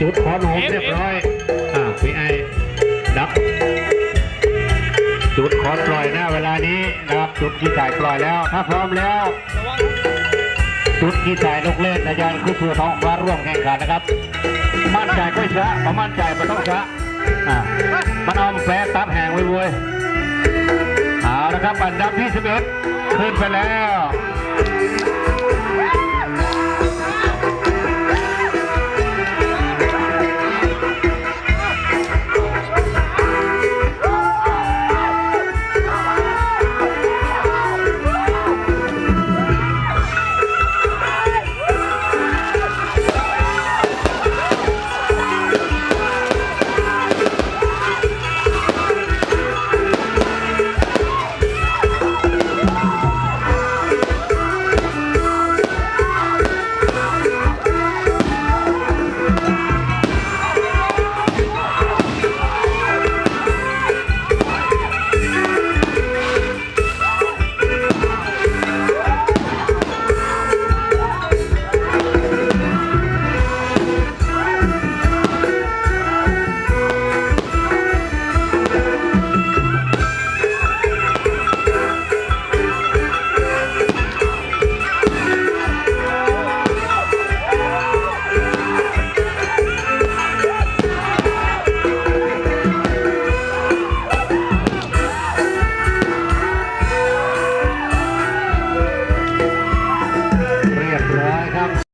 จุดคอนโหมเรียบร้อย อ่าพี่ไอดับ จุดขอนปล่อยหน้าเวลานี้นะครับ จุดที่ถ่ายปล่อยแล้ว ถ้าพร้อมแล้ว จุดที่ถ่ายนกเล่นอาจารย์คือสู่ท้องฟ้าร่วมแข่งขันนะครับ มั่นใจก็ชะประมั่นใจไม่ต้องชะอ่ามันเอาแฝตับแหงไว้เว้ยเอาละครับอันดับที่11ขึ้นไปแล้ว